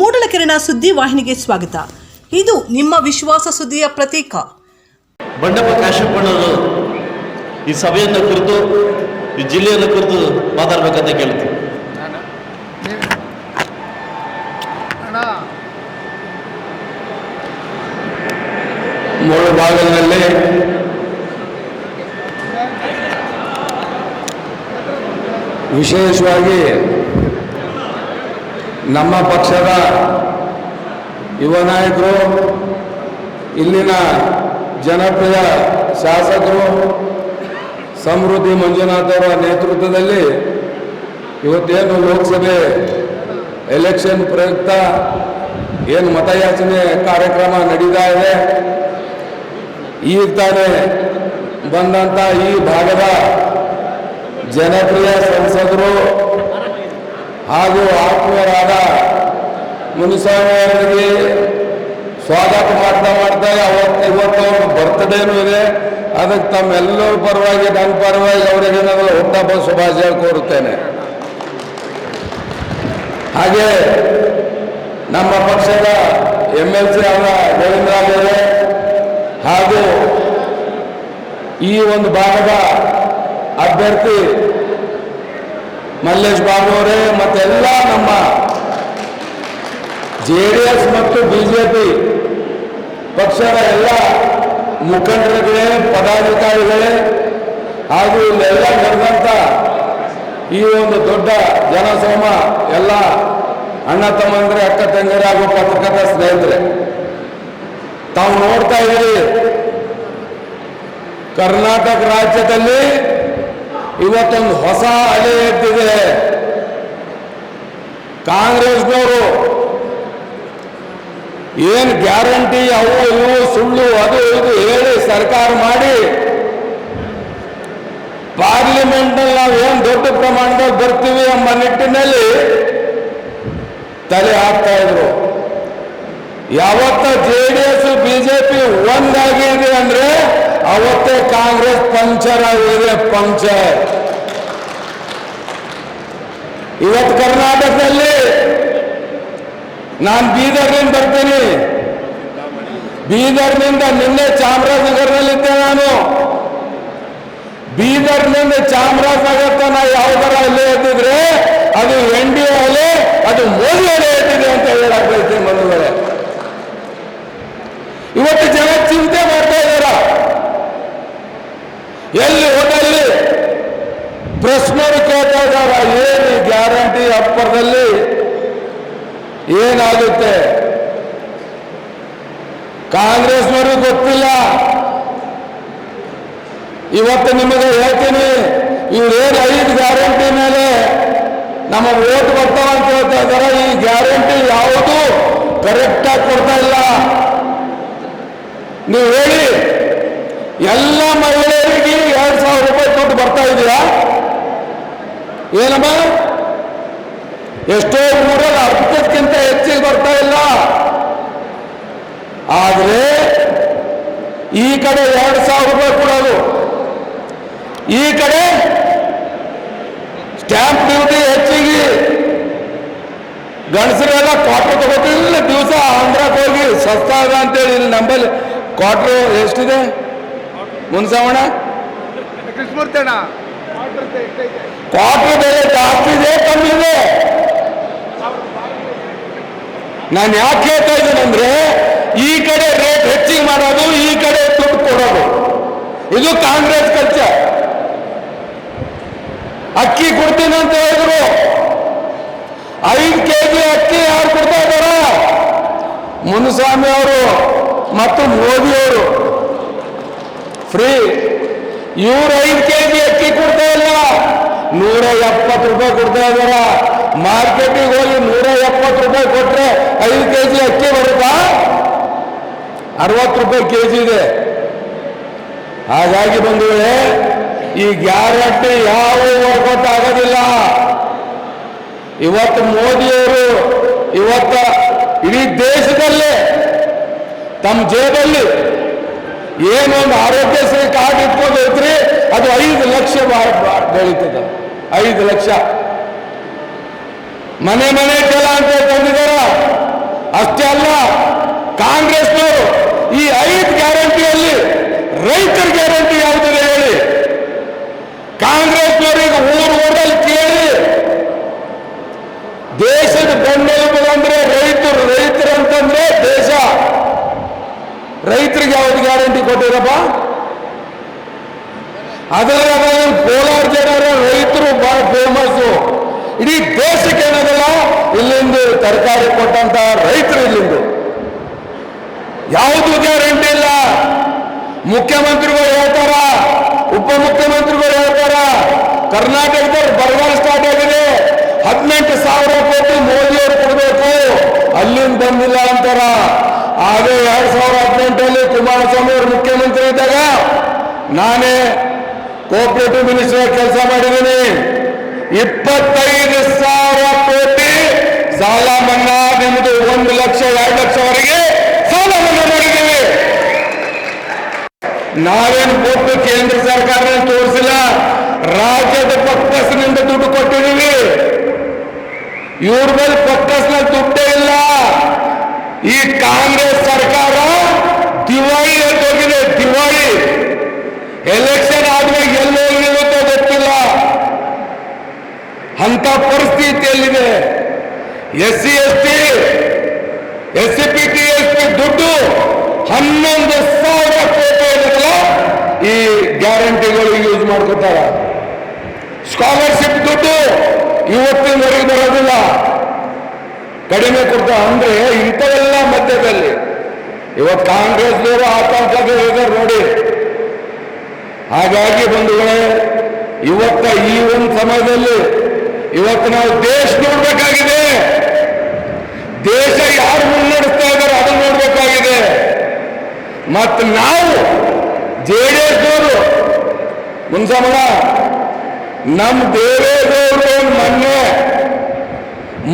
ಮೂಡಲಕೆರೆನ ಸುದ್ದಿ ವಾಹಿನಿಗೆ ಸ್ವಾಗತ. ಇದು ನಿಮ್ಮ ವಿಶ್ವಾಸ ಸುದ್ದಿಯ ಪ್ರತೀಕ. ಬಂಡಪ್ಪ ಕಾಶ್ಯಪ್ಪನವರು ಈ ಸಭೆಯನ್ನು ಕುರಿತು ಈ ಜಿಲ್ಲೆಯನ್ನು ಕುರಿತು ಮಾತಾಡಬೇಕಂತ ಕೇಳ್ತೀನಿ. ಮೂರು ಭಾಗದಲ್ಲಿ ವಿಶೇಷವಾಗಿ ನಮ್ಮ ಪಕ್ಷದ ಯುವ ನಾಯಕರು, ಇಲ್ಲಿನ ಜನಪ್ರಿಯ ಶಾಸಕರು, ಸಮೃದ್ಧಿ ಮಂಜುನಾಥ್ ಅವರ ನೇತೃತ್ವದಲ್ಲಿ ಇವತ್ತೇನು ಲೋಕಸಭೆ ಎಲೆಕ್ಷನ್ ಪ್ರಯುಕ್ತ ಏನು ಮತಯಾಚನೆ ಕಾರ್ಯಕ್ರಮ ನಡೀತಾ ಇದೆ, ಈಗ ತಾನೇ ಬಂದಂಥ ಈ ಭಾಗದ ಜನಪ್ರಿಯ ಸಂಸದರು ಹಾಗೂ ಆತ್ಮೀಯರಾದ ಮುನಿಸ್ವಾಮಿ ಅವರಿಗೆ ಸ್ವಾಗತ ಮಾಡ್ತಾ ಮಾಡ್ತಾ ಅವತ್ತು ಇವತ್ತು ಅವ್ರ ಬರ್ತ್ಡೇನೂ ಇದೆ. ಅದಕ್ಕೆ ತಮ್ಮೆಲ್ಲರ ಪರವಾಗಿ ನನ್ನ ಪರವಾಗಿ ಅವರಿಗೆ ನಾನು ಹುಟ್ಟಹಬ್ಬ ಶುಭಾಶಯ ಕೋರುತ್ತೇನೆ. ಹಾಗೆ ನಮ್ಮ ಪಕ್ಷದ ಎಂ ಎಲ್ ಸಿ ಅವರ ಗೋವಿಂದ ಬೇರೆ ಹಾಗೂ ಈ ಒಂದು ಭಾಗದ ಅಭ್ಯರ್ಥಿ ಮಲ್ಲೇಶ್ ಬಾಬು ಅವರೇ ಮತ್ತೆಲ್ಲ ನಮ್ಮ ಜೆ ಡಿ ಎಸ್ ಮತ್ತು ಬಿಜೆಪಿ ಪಕ್ಷದ ಎಲ್ಲ ಮುಖಂಡರುಗಳೇ, ಪದಾಧಿಕಾರಿಗಳೇ, ಹಾಗೂ ಇಲ್ಲೆಲ್ಲ ನಡೆದಂಥ ಈ ಒಂದು ದೊಡ್ಡ ಜನಸೋಮ, ಎಲ್ಲ ಅಣ್ಣ ತಮ್ಮಂದ್ರೆ, ಅಕ್ಕ ತಂಗಿರ ಹಾಗೂ ಪತ್ರಕರ್ತ ಸ್ನೇಹಿತರೆ, ತಾವು ನೋಡ್ತಾ ಇದ್ದೀರಿ, ಕರ್ನಾಟಕ ರಾಜ್ಯದಲ್ಲಿ ಇವತ್ತೊಂದು ಹೊಸ ಅಲೆ ಎದ್ದಿದೆ. ಕಾಂಗ್ರೆಸ್ನವರು ಏನು ಗ್ಯಾರಂಟಿ, ಅವು ಇವು, ಸುಳ್ಳು, ಅದು ಇದು ಹೇಳಿ ಸರ್ಕಾರ ಮಾಡಿ ಪಾರ್ಲಿಮೆಂಟ್ನಲ್ಲಿ ನಾವು ಏನು ದೊಡ್ಡ ಪ್ರಮಾಣದಲ್ಲಿ ಬರ್ತೀವಿ ಎಂಬ ನಿಟ್ಟಿನಲ್ಲಿ ತಲೆ ಹಾಕ್ತಾ ಇದ್ರು. ಯಾವತ್ತ ಜೆ ಡಿ ಎಸ್ ಬಿಜೆಪಿ ಒಂದಾಗಿದೆ ಅಂದ್ರೆ ಅವತ್ತೇ ಕಾಂಗ್ರೆಸ್ ಪಂಚರ್ ಆಗಿದೆ ಪಂಚರ್. ಇವತ್ತು ಕರ್ನಾಟಕದಲ್ಲಿ ನಾನು ಬೀದರ್ನಿಂದ ಬರ್ತೀನಿ. ಬೀದರ್ನಿಂದ ನಿನ್ನೆ ಚಾಮರಾಜನಗರದಲ್ಲಿದ್ದೆ ನಾನು. ಬೀದರ್ನಿಂದ ಚಾಮರಾಜನಗರ ತನ ಯಾವ್ದಾರ ಅಲ್ಲಿ ಎದ್ದಿದ್ರೆ ಅದು ಎನ್ ಡಿ ಅಲೆ ಅದು ಮೋದಿ ಅಲ್ಲಿ ಎದ್ದಿದೆ ಅಂತ ಹೇಳಕ್ ಬಯಸ್ತೀನಿ ಬಂಧುಗಳೇ. ಇವತ್ತು ಜನ ಚಿಂತೆ ಮಾಡ್ತಾ ಇದ್ದಾರ ಎಲ್ಲಿ ಹೋದಲ್ಲಿ ಪ್ರಶ್ನೆಗಳು ಕೇಳ್ತಾ ಇದ್ದಾರ ಏನು ಗ್ಯಾರಂಟಿ ಅಪ್ಪರದಲ್ಲಿ? ಏನಾಗುತ್ತೆ? ಕಾಂಗ್ರೆಸ್ನವರು ಗೊತ್ತಿಲ್ಲ. ಇವತ್ತು ನಿಮಗೆ ಹೇಳ್ತೀನಿ, ಇವ್ರೇನು ಐದು ಗ್ಯಾರಂಟಿ ಮೇಲೆ ನಮ್ಮ ಓಟ್ ಬರ್ತಾವ ಅಂತ ಹೇಳ್ತಾ ಇದ್ದಾರೆ. ಈ ಗ್ಯಾರಂಟಿ ಯಾವುದು? ಕರೆಕ್ಟಾಗಿ ಕೊಡ್ತಾ ಇಲ್ಲ. ನೀವು ಹೇಳಿ, ಎಲ್ಲ ಮಹಿಳೆಯರಿಗೆ ಎರಡು ಸಾವಿರ ರೂಪಾಯಿ ಕೊಟ್ಟು ಬರ್ತಾ ಇದೆಯಾ? ಏನಮ್ಮ? ಎಷ್ಟೋ ಊರಲ್ಲಿ ಅರ್ಧಕ್ಕಿಂತ ಹೆಚ್ಚಿಗೆ ಬರ್ತಾ ಇಲ್ಲ. ಆದರೆ ಈ ಕಡೆ ಎರಡು ಸಾವಿರ ರೂಪಾಯಿ ಕೊಡೋದು. ಈ ಕಡೆ ಸ್ಟ್ಯಾಂಪ್ ಡ್ಯೂಟಿ ಹೆಚ್ಚಿಗೆ. ಗಂಡಸರೆಲ್ಲ ಕ್ವಾರ್ಟರ್ ತಗೋತಿಲ್ಲ ದಿವಸ ಆಂಧ್ರಕ್ಕೆ ಹೋಗಿ ಸಸ್ತಾ ಅದ ಅಂತೇಳಿ ಇಲ್ಲಿ ನಂಬಲ್ಲಿ ಕ್ವಾರ್ಟರ್ ಎಷ್ಟಿದೆ? ಮುನ್ಸವಣ ಕೃಷ್ಣಮೂರ್ತಿ ಅಣ್ಣ ಕ್ವಾರ್ಟರ್ ಬೆಲೆ ಜಾಸ್ತಿ ಇದೆ, ಕಮ್ಮಿ ಇದೆ. ನಾನು ಯಾಕೆ ಹೇಳ್ತಾ ಇದ್ದೇನೆಂದ್ರೆ ಈ ಕಡೆ ರೇಟ್ ಹೆಚ್ಚಿಗೆ ಮಾಡೋದು, ಈ ಕಡೆ ದುಡ್ಡು ಕೊಡೋದು. ಇದು ಕಾಂಗ್ರೆಸ್ ಕಲ್ಚರ್ ಅಕ್ಕಿ ಕೊಡ್ತೀನಿ ಅಂತ ಹೇಳಿದ್ರು. ಐದು ಕೆ ಜಿ ಅಕ್ಕಿ ಯಾರು ಕೊಡ್ತಾ ಇದ್ದಾರ? ಮುನಿಸ್ವಾಮಿ ಅವರು ಮತ್ತು ಮೋದಿ ಅವರು. ಫ್ರೀ ಇವ್ರು ಐದು ಕೆ ಜಿ ಅಕ್ಕಿ ಕೊಡ್ತಾ ಇಲ್ಲ. ನೂರ ಎಪ್ಪತ್ತು ರೂಪಾಯಿ ಕೊಡ್ತಾ ಇದಾರ ಮಾರ್ಕೆಟಿಗೆ ಹೋಗಿ ನೂರ ಎಪ್ಪತ್ತು ರೂಪಾಯಿ ಕೊಟ್ರೆ ಐದು ಕೆ ಜಿ ಅಕ್ಕಿ ಬರುತ್ತಾ? ಅರವತ್ತು ರೂಪಾಯಿ ಕೆ ಜಿ ಇದೆ. ಹಾಗಾಗಿ ಬಂಧುಗಳೇ, ಈ ಗ್ಯಾರಂಟಿ ಯಾವ ವರ್ಕೌಟ್ ಆಗೋದಿಲ್ಲ ಇವತ್ತು ಮೋದಿಯವರು, ಇವತ್ತ ಇಡೀ ದೇಶದಲ್ಲೇ ತಮ್ಮ ಜೇಬಲ್ಲಿ ಏನೊಂದು ಆರೋಗ್ಯಶ್ರೀ ಕಾರ್ಡ್ ಇಟ್ಕೊಂಡು ಹೋಗ್ರಿ ಅದು ಐದು ಲಕ್ಷ ಬೆಳೀತದ. ಐದು ಲಕ್ಷ. ಮನೆ ಮನೆ ಕೆಲ ಅಂತ ತಂದಿದಾರ ಅಷ್ಟೇ ಅಲ್ಲ, ಕಾಂಗ್ರೆಸ್ನವರು ಈ ಐದು ಗ್ಯಾರಂಟಿಯಲ್ಲಿ ರೈತರ ಗ್ಯಾರಂಟಿ ಯಾವುದಿದೆ ಹೇಳಿ. ಕಾಂಗ್ರೆಸ್ನವರಿಗೆ ಊರು ಊರಲ್ಲಿ ಕೇಳಿ ದೇಶದ ಬೆನ್ನೆಲುಬು ಅಂದ್ರೆ ರೈತರು ರೈತರು ಅಂತಂದ್ರೆ ದೇಶ ರೈತರಿಗೆ ಯಾವ್ದು ಗ್ಯಾರಂಟಿ ಕೊಟ್ಟಿರಪ್ಪ? ಅದರ ಕೋಲಾರ ಜನರ ರೈತರು ಬಹಳ ಫೇಮಸ್ ಇಡೀ ದೇಶಕ್ಕೆ ಏನದಲ್ಲ, ಇಲ್ಲಿಂದ ತರಕಾರಿ ಕೊಟ್ಟಂತ ರೈತರು ಇಲ್ಲಿಂದ. ಯಾವುದು ಗ್ಯಾರಂಟಿ ಇಲ್ಲ. ಮುಖ್ಯಮಂತ್ರಿಗಳು ಹೇಳ್ತಾರ, ಉಪಮುಖ್ಯಮಂತ್ರಿಗಳು ಹೇಳ್ತಾರ ಕರ್ನಾಟಕದಲ್ಲಿ ಬರಗಾಲ ಸ್ಟಾರ್ಟ್ ಆಗಿದೆ. ಹದಿನೆಂಟು ಸಾವಿರ ಕೋಟಿ ಮೋದಿಯವರು ಕೊಡಬೇಕು. ಅಲ್ಲಿಂದ ಬಂದಿಲ್ಲ ಅಂತಾರ. ಆದ್ರೆ ಎರಡ್ ಸಾವಿರದ ಹದಿನೆಂಟರಲ್ಲಿ ಕುಮಾರಸ್ವಾಮಿ ಅವರು ಮುಖ್ಯಮಂತ್ರಿ ಇದ್ದಾಗ ನಾನೇ ಕೋಆಪರೇಟಿವ್ ಮಿನಿಸ್ಟರ್ ಕೆಲಸ ಮಾಡಿದ್ದೀನಿ. ಇಪ್ಪತ್ತೈದು ಸಾವಿರ ಕೋಟಿ ಸಾಲ ಮನ್ನಾ ನಿಮ್ದು ಒಂದು ಲಕ್ಷ, ಎರಡು ಲಕ್ಷವರೆಗೆ ಸಾಲ ಮನ್ನಾ ಮಾಡಿದ್ದೀವಿ. ನಾವೇನು ಕೊಟ್ಟು ಕೇಂದ್ರ ಸರ್ಕಾರ ತೋರಿಸಿಲ್ಲ. ರಾಜ್ಯದ ಪಕ್ಕಸ್ನಿಂದ ದುಡ್ಡು ಕೊಟ್ಟಿದ್ದೀವಿ. ಇವ್ರ ಮೇಲೆ ಪಕ್ಕಸ್ನಲ್ಲಿ ದುಡ್ಡೇ ಇಲ್ಲ. ಈ ಕಾಂಗ್ರೆಸ್ ಸರ್ಕಾರ ದಿವಾಳಿ ಹೋಗಿದೆ ದಿವಾಳಿ ಎಲೆಕ್ಷನ್ ಆದ್ಮೇಲೆ ಎಲ್ಲೋ ನಿಲ್ಲುತ್ತೋ ಗೊತ್ತಿಲ್ಲ ಅಂತ ಪರಿಸ್ಥಿತಿಯಲ್ಲಿದೆ. S C, S T, S C, P, T, S P ದುಡ್ಡು ಹನ್ನೊಂದು ಸಾವಿರ ಕೋಟಿ ಈ ಗ್ಯಾರಂಟಿಗಳು ಯೂಸ್ ಮಾಡ್ಕೋತಾರ. ಸ್ಕಾಲರ್ಶಿಪ್ ದುಡ್ಡು ಇವತ್ತಿನವರೆಗೆ ಬರೋದಿಲ್ಲ. ಕಡಿಮೆ ಕೊಡ್ತಾ ಅಂದ್ರೆ ಇಂಥವೆಲ್ಲ ಮಧ್ಯದಲ್ಲಿ. ಇವತ್ತು ಕಾಂಗ್ರೆಸ್ನವರು ಆತಂಕದಲ್ಲಿದ್ದಾರೆ ನೋಡಿ. ಹಾಗಾಗಿ ಬಂಧುಗಳೇ, ಇವತ್ತ ಈ ಒಂದು ಸಮಯದಲ್ಲಿ ಇವತ್ತು ನಾವು ದೇಶ ನೋಡ್ಬೇಕಾಗಿದೆ. ದೇಶ ಯಾರು ಮುನ್ನಡೆಸ್ತಾ ಇದ್ದಾರೆ ಅದನ್ನು ನೋಡ್ಬೇಕಾಗಿದೆ. ಮತ್ತು ನಾವು ಜೆ ಡಿ ಎಸ್ನವರು ಮುನ್ಸಮಣ ನಮ್ಮ ದೇವೇಗೌಡರು ಮೊನ್ನೆ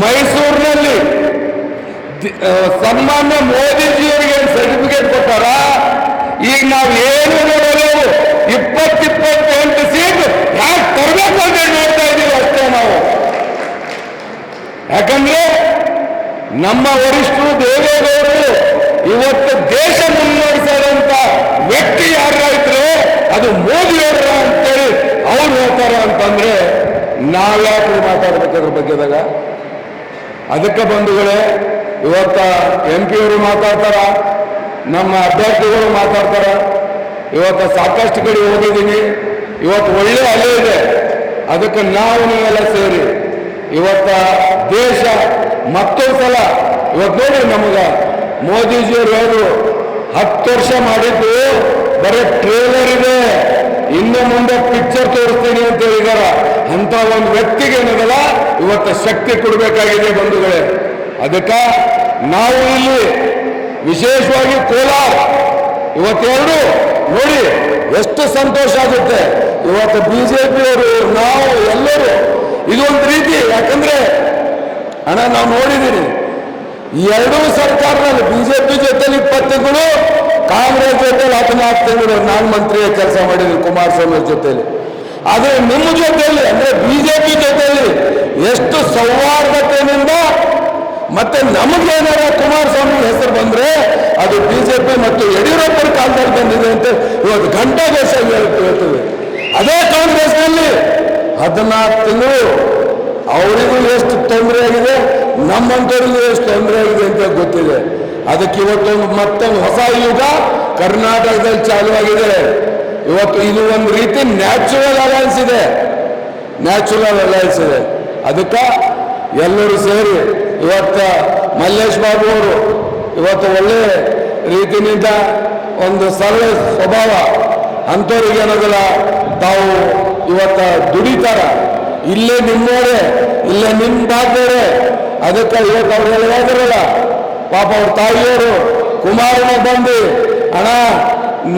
ಮೈಸೂರಿನಲ್ಲಿ ಸನ್ಮಾನ್ಯ ಮೋದಿಜಿಯವರಿಗೆ ಸರ್ಟಿಫಿಕೇಟ್ ಕೊಟ್ಟಾರ? ಈಗ ನಾವು ಏನು ನೋಡೋದು? ಇಪ್ಪತ್ತಿಪ್ಪತ್ತೆಂಟು ಸೀಟ್ ಯಾಕೆ ತರಬೇಕು ಅಂತ ಹೇಳಿ ನೋಡ್ತಾ ಇದ್ದೀವಿ ಅಷ್ಟೇ ನಾವು ಯಾಕಂದ್ರೆ ನಮ್ಮ ವರಿಷ್ಠರು ದೇವೇಗೌಡರು ಇವತ್ತು ದೇಶ ಮುನ್ನಡೆಸಿದಂತ ವ್ಯಕ್ತಿ ಯಾರಾಯ್ತು ಅದು ಮೋದಿಯವರ ಅಂತೇಳಿ ಅವ್ರು ಹೇಳ್ತಾರೆ ಅಂತಂದ್ರೆ ನಾವ್ಯಾಕೆ ಮಾತಾಡ್ಬೇಕು ಅದ್ರ ಬಗ್ಗೆದಾಗ ಅದಕ್ಕೆ ಬಂಧುಗಳೇ, ಇವತ್ತ ಎಂ ಪಿ ಅವರು ಮಾತಾಡ್ತಾರ? ನಮ್ಮ ಅಭ್ಯರ್ಥಿಗಳು ಮಾತಾಡ್ತಾರ? ಇವತ್ತು ಸಾಕಷ್ಟು ಕಡೆ ಹೋಗಿದ್ದೀನಿ. ಇವತ್ತು ಒಳ್ಳೆ ಅಲೆ ಇದೆ. ಅದಕ್ಕೆ ನಾವು ನೀವೆಲ್ಲ ಸೇರಿ. ಇವತ್ತ ದೇಶ ಮತ್ತೊಂದು ಸಲ ಇವತ್ತು ನೋಡಿ ನಮಗ ಮೋದಿಜಿಯವರು ಹೇಳಿದ್ರು ಹತ್ತು ವರ್ಷ ಮಾಡಿದ್ದು ಬರೀ ಟ್ರೇಲರ್ ಇದೆ. ಇನ್ನು ಮುಂದೆ ಪಿಕ್ಚರ್ ತೋರಿಸ್ತೀನಿ ಅಂತ ಹೇಳಿದಾರ. ಅಂತ ಒಂದು ವ್ಯಕ್ತಿಗೆ ಏನದಲ್ಲ, ಇವತ್ತು ಶಕ್ತಿ ಕೊಡಬೇಕಾಗಿದೆ ಬಂಧುಗಳೇ. ಅದಕ್ಕೆ ನಾವು ಇಲ್ಲಿ ವಿಶೇಷವಾಗಿ ಕೋಲಾರ, ಇವತ್ತೆರಡು ನೋಡಿ, ಎಷ್ಟು ಸಂತೋಷ ಆಗುತ್ತೆ. ಇವತ್ತು ಬಿಜೆಪಿಯವರು ನಾವು ಎಲ್ಲರೂ ಇದೊಂದು ರೀತಿ, ಯಾಕಂದ್ರೆ ಹಣ ನಾವು ನೋಡಿದ್ದೀರಿ ಈ ಎರಡೂ ಸರ್ಕಾರದಲ್ಲಿ ಬಿಜೆಪಿ ಜೊತೆಲಿ ಇಪ್ಪತ್ತು ತಿಂಗಳು ಕಾಂಗ್ರೆಸ್ ಜೊತೆಲಿ ಹದಿನಾಲ್ಕು ತಿಂಗಳು ನಾನು ಮಂತ್ರಿಯ ಕೆಲಸ ಮಾಡಿದ್ರು ಕುಮಾರಸ್ವಾಮಿ ಜೊತೆಲಿ. ಆದ್ರೆ ನಿಮ್ಮ ಜೊತೆಯಲ್ಲಿ ಅಂದ್ರೆ ಬಿಜೆಪಿ ಜೊತೆಯಲ್ಲಿ ಎಷ್ಟು ಸೌಹಾರ್ದತೆಯಿಂದ ಮತ್ತೆ ನಮಗೇನಾರ ಕುಮಾರಸ್ವಾಮಿ ಹೆಸರು ಬಂದ್ರೆ ಅದು ಬಿಜೆಪಿ ಮತ್ತು ಯಡಿಯೂರಪ್ಪರ ಕಾಲದಲ್ಲಿ ಬಂದಿದೆ ಅಂತ ಇವತ್ತು ಗಂಟೆ ದೇಶ ಅದೇ ಕಾಂಗ್ರೆಸ್ನಲ್ಲಿ ಹದಿನಾಲ್ಕು ತಿಂಗಳು ಅವರಿಗೂ ಎಷ್ಟು ತೊಂದರೆ ಆಗಿದೆ ನಮ್ಮಂಥವ್ರಿಗೂ ಎಷ್ಟು ತೊಂದರೆ ಆಗಿದೆ ಅಂತ ಗೊತ್ತಿದೆ. ಅದಕ್ಕೆ ಇವತ್ತೊಂದು ಮತ್ತೊಂದು ಹೊಸ ಯುಗ ಕರ್ನಾಟಕದಲ್ಲಿ ಚಾಲುವಾಗಿದೆ ಇವತ್ತು ಇದು ಒಂದು ರೀತಿ ನ್ಯಾಚುರಲ್ ಅಲಯನ್ಸ್ ಇದೆ. ನ್ಯಾಚುರಲ್ ಅಲಯನ್ಸ್ ಇದೆ. ಅದಕ್ಕೆ ಎಲ್ಲರೂ ಸೇರಿ ಇವತ್ತು ಮಲ್ಲೇಶ್ ಬಾಬು ಅವರು ಇವತ್ತು ಒಳ್ಳೆ ರೀತಿಯಿಂದ ಒಂದು ಸರಳ ಸ್ವಭಾವ. ಅಂಥವ್ರಿಗೆ ಏನೋದಿಲ್ಲ ತಾವು ಇವತ್ತ ದುಡಿತಾರ. ಇಲ್ಲೇ ನಿಮ್ಮೋರೆ ಇಲ್ಲೇ ನಿಮ್ಮ ಬಾಧ್ಯರೆ ಅದಕ್ಕೆ ಇವತ್ತು ಅವ್ರೆಲ್ಲ ಹೇಳಿದ್ರಲ್ಲ ಪಾಪ ಅವ್ರ ತಾಯಿಯವರು, ಕುಮಾರನ ಬಂದು, ಅಣ್ಣ,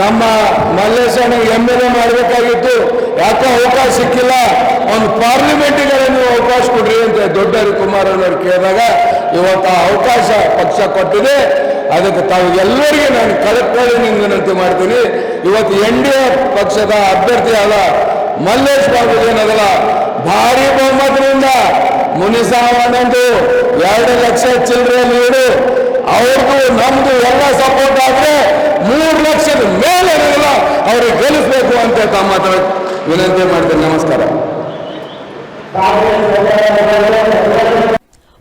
ನಮ್ಮ ಮಲ್ಲೇಶನ ಎಂ ಎಲ್ ಎ ಮಾಡಬೇಕಾಗಿತ್ತು. ಯಾಕೋ ಅವಕಾಶ ಸಿಕ್ಕಿಲ್ಲ. ಒಂದು ಪಾರ್ಲಿಮೆಂಟಿಗೆ ನೀವು ಅವಕಾಶ ಕೊಡ್ರಿ ಅಂತ ದೊಡ್ಡ ಕುಮಾರನವ್ರು ಕೇಳಿದಾಗ, ಇವತ್ತು ಅವಕಾಶ ಪಕ್ಷ ಕೊಟ್ಟಿದೆ. ಅದಕ್ಕೆ ತಾವು ಎಲ್ಲರಿಗೆ ನಾನು ಕಳಕಳಿ ವಿನಂತಿ ಮಾಡ್ತೀನಿ. ಇವತ್ತು ಎನ್ ಡಿ ಎ ಪಕ್ಷದ ಅಭ್ಯರ್ಥಿಯಾದ ಮಲ್ಲೇಶ್ ಬಾಬು ಏನದಲ್ಲ ಭಾರಿ ಬಹುಮತದಿಂದ ಮುನಿಸಾವನಂದು ಎರಡು ಲಕ್ಷ ಚಿಲ್ಲರೆ ನೀಡು ಅವ್ರದ್ದು ನಮ್ದು ಎಲ್ಲ ಸಪೋರ್ಟ್ ಆದ್ರೆ ಮೂರು ಲಕ್ಷದ ಮೇಲೆ ಇರೋದಿಲ್ಲ ಅವ್ರಿಗೆ ಗೆಲ್ಲಿಸ್ಬೇಕು ಅಂತ ತಮ್ಮ ವಿನಂತಿ ಮಾಡ್ತೀನಿ. ನಮಸ್ಕಾರ.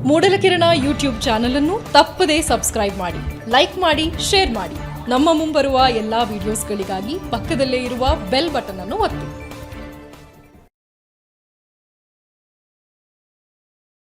ಮೂಡಲಕಿರಣ ಯೂಟ್ಯೂಬ್ ಚಾನೆಲ್ ಅನ್ನು ತಪ್ಪದೇ ಸಬ್ಸ್ಕ್ರೈಬ್ ಮಾಡಿ, ಲೈಕ್ ಮಾಡಿ, ಶೇರ್ ಮಾಡಿ. ನಮ್ಮ ಮುಂಬರುವ ಎಲ್ಲಾ ವಿಡಿಯೋಸ್ಗಳಿಗಾಗಿ ಪಕ್ಕದಲ್ಲೇ ಇರುವ ಬೆಲ್ ಬಟನ್ ಅನ್ನು ಒತ್ತಿ.